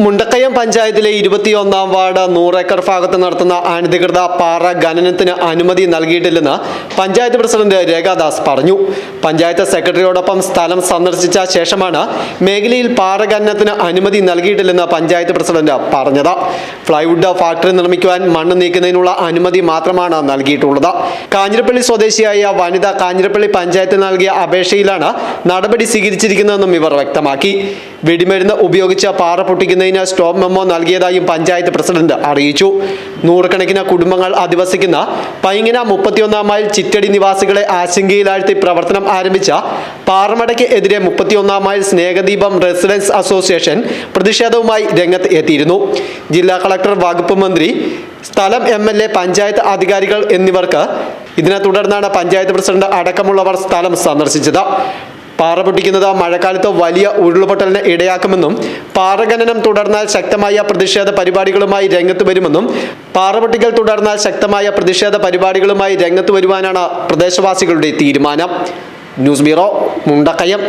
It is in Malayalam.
മുണ്ടക്കയം പഞ്ചായത്തിലെ ഇരുപത്തിയൊന്നാം വാർഡ് നൂറേക്കർ ഭാഗത്ത് നടത്തുന്ന അനധികൃത പാറ ഖനനത്തിന് അനുമതി നൽകിയിട്ടില്ലെന്ന് പഞ്ചായത്ത് പ്രസിഡന്റ് രേഖാദാസ് പറഞ്ഞു. പഞ്ചായത്ത് സെക്രട്ടറിയോടൊപ്പം സ്ഥലം സന്ദർശിച്ച ശേഷമാണ് മേഖലയിൽ പാറ ഖനനത്തിന് അനുമതി നൽകിയിട്ടില്ലെന്ന് പഞ്ചായത്ത് പ്രസിഡന്റ് പറഞ്ഞത്. ഫ്ലൈവുഡ് ഫാക്ടറി നിർമ്മിക്കുവാൻ മണ്ണ് നീക്കുന്നതിനുള്ള അനുമതി മാത്രമാണ് നൽകിയിട്ടുള്ളത്. കാഞ്ഞിരപ്പള്ളി സ്വദേശിയായ വനിത കാഞ്ഞിരപ്പള്ളി പഞ്ചായത്ത് നൽകിയ അപേക്ഷയിലാണ് നടപടി സ്വീകരിച്ചിരിക്കുന്നതെന്നും ഇവർ വ്യക്തമാക്കി. വെടിമരുന്ന് ഉപയോഗിച്ച പാറ പൊട്ടിക്കുന്നതിന് സ്റ്റോപ്പ് മെമ്മോ നൽകിയതായും പഞ്ചായത്ത് പ്രസിഡന്റ് അറിയിച്ചു. നൂറുകണക്കിന് കുടുംബങ്ങൾ അധിവസിക്കുന്ന പൈങ്ങന മുപ്പത്തിയൊന്നാം മൈൽ ചിറ്റടി നിവാസികളെ ആശങ്കയിലാഴ്ത്തി പ്രവർത്തനം ആരംഭിച്ച പാറമടയ്ക്ക് എതിരെ മുപ്പത്തിയൊന്നാം മൈൽ സ്നേഹദീപം റെസിഡൻസ് അസോസിയേഷൻ പ്രതിഷേധവുമായി രംഗത്ത് എത്തിയിരുന്നു ജില്ലാ കളക്ടർ വകുപ്പ് മന്ത്രി സ്ഥലം എം എൽ എ പഞ്ചായത്ത് അധികാരികൾ എന്നിവർക്ക് ഇതിനെ തുടർന്നാണ് പഞ്ചായത്ത് പ്രസിഡന്റ് അടക്കമുള്ളവർ സ്ഥലം സന്ദർശിച്ചത്. പാറ പൊട്ടിക്കുന്നത് മഴക്കാലത്ത് വലിയ ഉരുൾപൊട്ടലിന് ഇടയാക്കുമെന്നും പാറഖനനം തുടർന്നാൽ ശക്തമായ പ്രതിഷേധ പരിപാടികളുമായി രംഗത്ത് വരുമെന്നും പാറ പൊട്ടിക്കൽ തുടർന്നാൽ ശക്തമായ പ്രതിഷേധ പരിപാടികളുമായി രംഗത്ത് വരുവാനാണ് പ്രദേശവാസികളുടെ തീരുമാനം. News bureau Mundakayam.